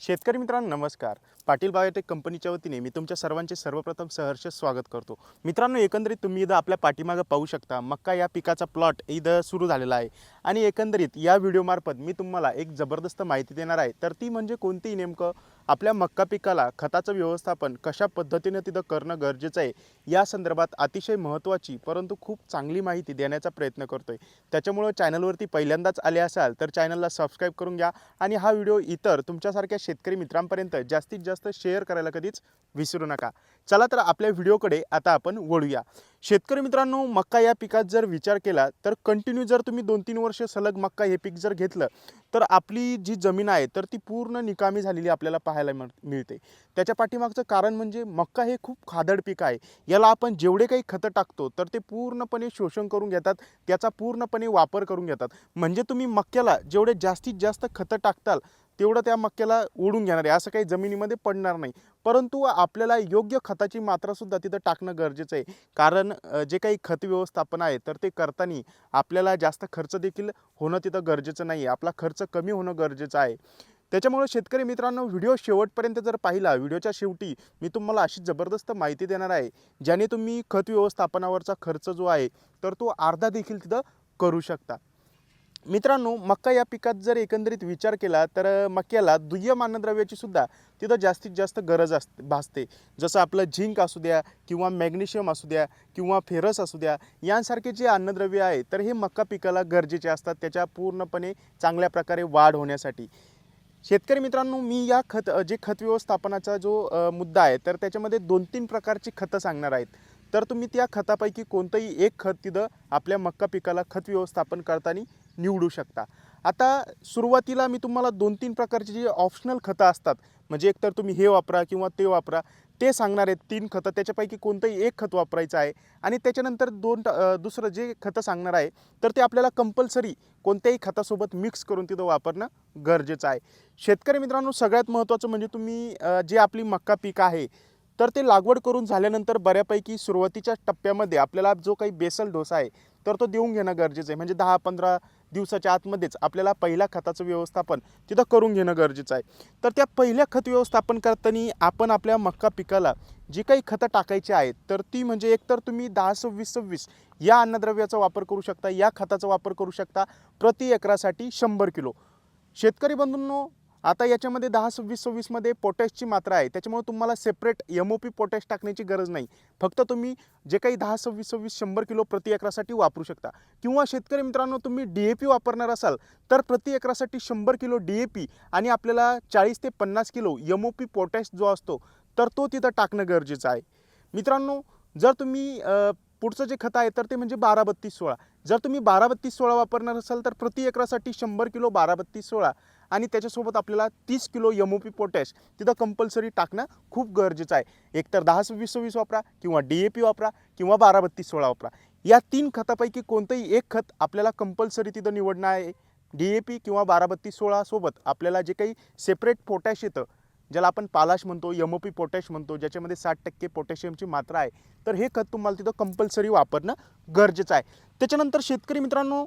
शेतकरी मित्रांनो नमस्कार. पाटील बायोटेक कंपनीच्या वतीने मी तुमच्या सर्वांचे सर्वप्रथम सहर्ष स्वागत करतो. मित्रांनो एकंदरीत तुम्ही इथं आपल्या पाठीमागं पाहू शकता मक्का या पिकाचा प्लॉट इथं सुरू झालेला आहे. आणि एकंदरीत या व्हिडिओमार्फत मी तुम्हाला एक जबरदस्त माहिती देणार आहे. तर ती म्हणजे कोणती नेमकं? आपल्या मक्का पिकाला खताचं व्यवस्थापन कशा पद्धतीनं तिथं करणं गरजेचं आहे या संदर्भात अतिशय महत्त्वाची परंतु खूप चांगली माहिती देण्याचा प्रयत्न करतो आहे त्याच्यामुळं चॅनलवरती पहिल्यांदाच आले असाल तर चॅनलला सबस्क्राईब करून घ्या आणि हा व्हिडिओ इतर तुमच्यासारख्या शेतकरी मित्रांपर्यंत जास्तीत जास्त शेअर करायला कधीच विसरू नका. चला तर आपल्या व्हिडिओकडे आता आपण वळूया. शेतकरी मित्रांनो मक्का या पिकात जर विचार केला तर कंटिन्यू जर तुम्ही दोन तीन वर्ष सलग मक्का हे पीक जर घेतलं तर आपली जी जमीन आहे तर ती पूर्ण निकामी झालेली आपल्याला पाहायला मिळ मिळते. त्याच्या पाठीमागचं कारण म्हणजे मक्का हे खूप खादड पीक आहे. याला आपण जेवढे काही खतं टाकतो तर ते पूर्णपणे शोषण करून घेतात त्याचा पूर्णपणे वापर करून घेतात. म्हणजे तुम्ही मक्याला जेवढे जास्तीत जास्त खतं टाकताल तेवढं त्या मक्याला ओढून घेणार आहे. असं काही जमिनीमध्ये पडणार नाही. परंतु आपल्याला योग्य खताची मात्रासुद्धा तिथं टाकणं गरजेचं आहे. कारण जे काही खत व्यवस्थापन आहे तर ते करताना आपल्याला जास्त खर्च देखील होणं तिथं गरजेचं नाही आहे. आपला खर्च कमी होणं गरजेचं आहे. त्याच्यामुळे शेतकरी मित्रांनो व्हिडिओ शेवटपर्यंत जर पाहिला व्हिडिओच्या शेवटी मी तुम्हाला अशी जबरदस्त माहिती देणार आहे ज्याने तुम्ही खत व्यवस्थापनावरचा खर्च जो आहे तर तो अर्धा देखील तिथं करू शकता. मित्रांनो मक्का या पिकात जर एकंदरीत विचार केला तर मक्याला दुय्यम अन्नद्रव्याची सुद्धा तिथं जास्तीत जास्त गरज असते भासते. जसं आपलं झिंक असू द्या किंवा मॅग्नेशियम असू द्या किंवा फेरस असू द्या यांसारखे जे अन्नद्रव्य आहे तर हे मक्का पिकाला गरजेचे असतात. त्याच्या पूर्णपणे चांगल्या प्रकारे वाढ होण्यासाठी. शेतकरी मित्रांनो मी या खत जे खत व्यवस्थापनाचा जो मुद्दा आहे तर त्याच्यामध्ये दोन तीन प्रकारची खतं सांगणार आहेत. तर तुम्ही त्या खतापैकी कोणतंही एक खत तिथं आपल्या मक्का पिकाला खत व्यवस्थापन करताना निवडू शकता. आता सुरुवातीला मी तुम्हाला दोन तीन प्रकारची जी ऑप्शनल खतं असतात म्हणजे एकतर तुम्ही हे वापरा किंवा ते वापरा ते सांगणार आहेत तीन खतं. त्याच्यापैकी कोणतंही एक खत वापरायचं आहे आणि त्याच्यानंतर दोन ट- दुसरं जे खतं सांगणार आहे तर ते आपल्याला कंपल्सरी कोणत्याही खतासोबत मिक्स करून तिथं वापरणं गरजेचं आहे. शेतकरी मित्रांनो सगळ्यात महत्त्वाचं म्हणजे तुम्ही जे आपली मक्का पीक आहे तर ते लागवड करून झाल्यानंतर बऱ्यापैकी सुरुवातीच्या टप्प्यामध्ये आपल्याला जो काही बेसल डोसा आहे तर तो देऊन घेणं गरजेचं आहे. म्हणजे दहा पंधरा दिवसाच्या आतमध्येच आपल्याला पहिल्या खताचं व्यवस्थापन तिथं करून घेणं गरजेचं आहे. तर त्या पहिल्या खत व्यवस्थापन करताना आपण आपल्या मक्का पिकाला जी काही खतं टाकायची आहेत तर ती म्हणजे एकतर तुम्ही दहा सव्वीस सव्वीस या अन्नद्रव्याचा वापर करू शकता या खताचा वापर करू शकता प्रति एकरासाठी शंभर किलो. शेतकरी बंधूंनो आता याच्यामध्ये दहा सव्वीस सव्वीसमध्ये पोटॅशची मात्रा आहे. त्याच्यामुळे तुम्हाला separate M O P potash टाकण्याची गरज नाही. फक्त तुम्ही जे काही दहा सव्वीस सव्वीस शंभर किलो प्रति एकरासाठी वापरू शकता. किंवा शेतकरी मित्रांनो तुम्ही डी ए पी वापरणार असाल तर प्रति एकरासाठी शंभर किलो डी ए पी आणि आपल्याला चाळीस ते पन्नास kilo M O P potash जो असतो तर तो तिथं टाकणं गरजेचं आहे. मित्रांनो जर तुम्ही पुढचं जे खत आहे तर ते म्हणजे बारा बत्तीस सोळा. जर तुम्ही बारा बत्तीस सोळा वापरणार असाल तर प्रति एकरासाठी शंभर किलो बारा बत्तीस सोळा. आणि त्याच्यासोबत आपल्याला तीस kilo M O P potash तिथं कंपल्सरी टाकणं खूप गरजेचं आहे. एकतर दहा वीस सव्वीस वापरा किंवा डी ए पी वापरा किंवा बारा बत्तीस सोळा वापरा. या तीन खतापैकी कोणतंही एक खत आपल्याला कंपल्सरी तिथं निवडणं आहे. डी ए पी किंवा बारा बत्तीस सोळासोबत आपल्याला जे काही सेपरेट पोटॅश येतं ज्याला आपण पालाश म्हणतो यम ओ पी पोटॅश म्हणतो ज्याच्यामध्ये साठ टक्के पोटॅशियमची मात्रा आहे तर हे खत तुम्हाला तिथं कंपल्सरी वापरणं गरजेचं आहे. त्याच्यानंतर शेतकरी मित्रांनो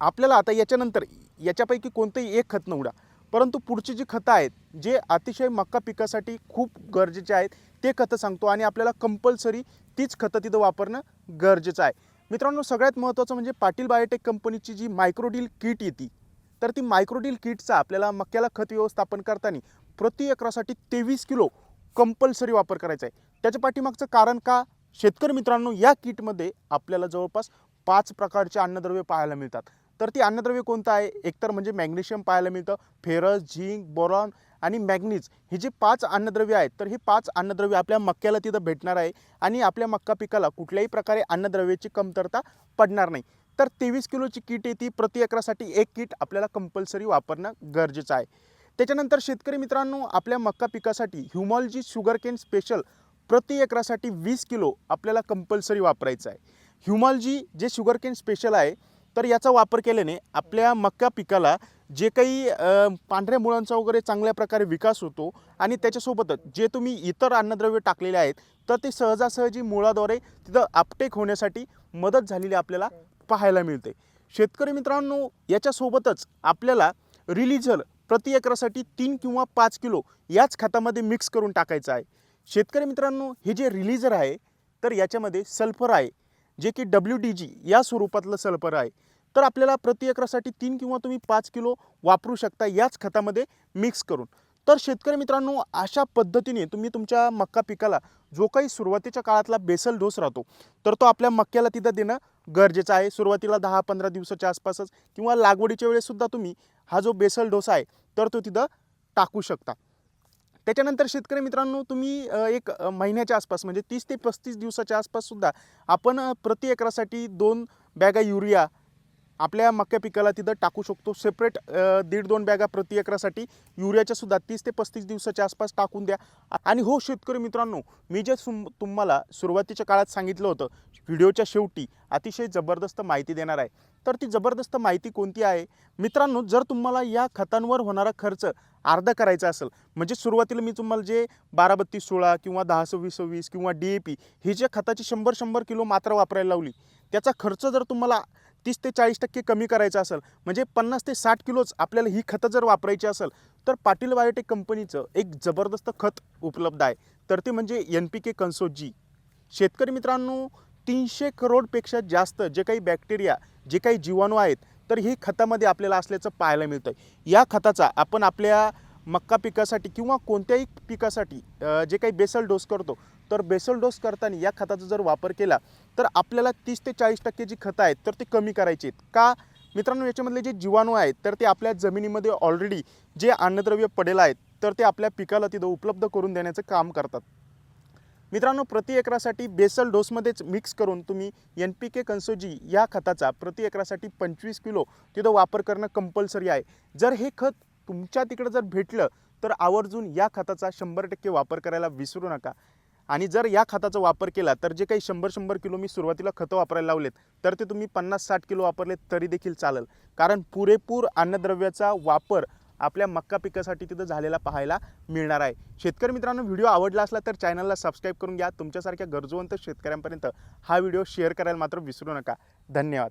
आपल्याला आता याच्यानंतर याच्यापैकी कोणतंही एक खत निवडा. परंतु पुढची जी खतं आहेत जे अतिशय मक्का पिकासाठी खूप गरजेचे आहेत ते खतं सांगतो आणि आपल्याला कंपल्सरी तीच खतं तिथं वापरणं गरजेचं आहे. मित्रांनो सगळ्यात महत्त्वाचं म्हणजे पाटील बायोटेक कंपनीची जी मायक्रोडील किट येते तर ती मायक्रोडील किटचा आपल्याला मक्याला खत व्यवस्थापन करताना प्रति एकरासाठी तेवीस किलो कंपल्सरी वापर करायचा आहे. त्याच्या पाठीमागचं कारण का? शेतकरी मित्रांनो या किटमध्ये आपल्याला जवळपास पाच प्रकारचे अन्नद्रव्य पाहायला मिळतात. तर ती अन्नद्रव्य कोणतं आहे? एकतर म्हणजे मॅग्नेशियम पाहायला मिळतं फेरस झिंक बोरॉन आणि मॅग्नीज. हे जे पाच अन्नद्रव्य आहेत तर हे पाच अन्नद्रव्य आपल्या मक्याला तिथं भेटणार आहे आणि आपल्या मक्का पिकाला कुठल्याही प्रकारे अन्नद्रव्याची कमतरता पडणार नाही. तर तेवीस किलोची किट येते प्रति एकरासाठी एक किट आपल्याला कंपल्सरी वापरणं गरजेचं आहे. त्याच्यानंतर शेतकरी मित्रांनो आपल्या मक्का पिकासाठी ह्युमॉलजी शुगर केन स्पेशल प्रति एकरासाठी वीस किलो आपल्याला कंपल्सरी वापरायचं आहे. ह्युमॉलजी जे शुगर केन स्पेशल आहे तर याचा वापर केल्याने आपल्या मक्का पिकाला जे काही पांढऱ्या मुळांचा वगैरे चांगल्या प्रकारे विकास होतो आणि त्याच्यासोबतच जे तुम्ही इतर अन्नद्रव्य टाकलेले आहेत तर ते सहजासहजी मुळाद्वारे तिथं अपटेक होण्यासाठी मदत झालेली आपल्याला पाहायला मिळते. शेतकरी मित्रांनो याच्यासोबतच आपल्याला रिलिझल प्रति एकरासाठी तीन किंवा पाच किलो याच खतामध्ये मिक्स करून टाकायचं आहे. शेतकरी मित्रांनो हे जे रिलीजर आहे तर याच्यामध्ये सल्फर आहे जे की डब्ल्यू डी जी या स्वरूपातलं सल्फर आहे तर आपल्याला प्रति एकरासाठी तीन किंवा तुम्ही पाच किलो वापरू शकता याच खतामध्ये मिक्स करून. तर शेतकरी मित्रांनो अशा पद्धतीने तुम्ही तुमच्या मक्का पिकाला जो काही सुरुवातीच्या काळातला बेसल डोस राहतो तर तो आपल्या मक्याला तिथं देणं गरजेचं आहे. सुरुवातीला दहा पंधरा दिवसाच्या आसपासच किंवा लागवडीच्या वेळेससुद्धा तुम्ही हा जो बेसल डोस आहे तर तो तिथं टाकू शकता. त्याच्यानंतर शेतकरी मित्रांनो तुम्ही एक महिन्याच्या आसपास म्हणजे तीस ते पस्तीस दिवसाच्या आसपाससुद्धा आपण प्रति एकरासाठी दोन बॅगा युरिया आपल्या मक्या पिकाला तिथं टाकू शकतो. सेपरेट दीड दोन बॅगा प्रति एकरासाठी युरियाच्या सुद्धा तीस ते पस्तीस दिवसाच्या आसपास टाकून द्या. आणि हो शेतकरी मित्रांनो मी जे सुम तुम्हाला सुरुवातीच्या काळात सांगितलं होतं व्हिडिओच्या शेवटी अतिशय जबरदस्त माहिती देणार आहे. तर ती जबरदस्त माहिती कोणती आहे? मित्रांनो जर तुम्हाला या खतांवर होणारा खर्च अर्धा करायचा असेल म्हणजे सुरुवातीला मी तुम्हाला जे बारा बत्तीस सोळा किंवा दहा सव्वीस सव्वीस किंवा डी ए पी ही जे खताची शंभर शंभर किलो मात्रा वापरायला लावली त्याचा खर्च जर तुम्हाला तीस ते चाळीस टक्के कमी करायचं असेल म्हणजे पन्नास ते साठ किलोच आपल्याला ही खतं जर वापरायची असेल तर पाटील बायोटेक कंपनीचं एक जबरदस्त खत उपलब्ध आहे. तर ते म्हणजे एन पी के कन्सोजी शेतकरी मित्रांनो तीनशे करोडपेक्षा जास्त जे काही बॅक्टेरिया जे काही जीवाणू आहेत तर हे खतामध्ये आपल्याला असल्याचं पाहायला मिळतं या खताचा आपण आपल्या मक्का पिकासाठी किंवा कोणत्याही पिकासाठी जे काही बेसल डोस करतो तर बेसल डोस करताना या खताचा जर वापर केला तर आपल्याला तीस ते चाळीस टक्के जी खतं आहेत तर ते कमी करायची आहेत. का? मित्रांनो याच्यामधले जे जीवाणू आहेत तर ते आपल्या जमिनीमध्ये ऑलरेडी जे अन्नद्रव्य पडेल आहेत तर ते आपल्या पिकाला तिथं उपलब्ध करून देण्याचं काम करतात. मित्रांनो प्रति एकरासाठी बेसल डोसमध्येच मिक्स करून तुम्ही एन पी के कन्सोजी या खताचा प्रति एकरासाठी पंचवीस किलो तिथं वापर करणं कंपल्सरी आहे. जर हे खत तुमच्या तिकडं जर भेटलं तर आवर्जून या खताचा शंभर टक्के वापर करायला विसरू नका. आणि जर या खताचा वापर केला तर जे काही शंभर शंभर किलो मी सुरुवातीला खतं वापरायला लावलेत तर ते तुम्ही पन्नास साठ किलो वापरलेत तरी देखील चालेल. कारण पुरेपूर अन्नद्रव्याचा वापर आपल्या मक्का पिकासाठी तिथं झालेला पाहायला मिळणार आहे. शेतकरी मित्रांनो व्हिडिओ आवडला असला तर चॅनलला सबस्क्राईब करून घ्या. तुमच्यासारख्या गरजवंत शेतकऱ्यांपर्यंत हा व्हिडिओ शेअर करायला मात्र विसरू नका. धन्यवाद.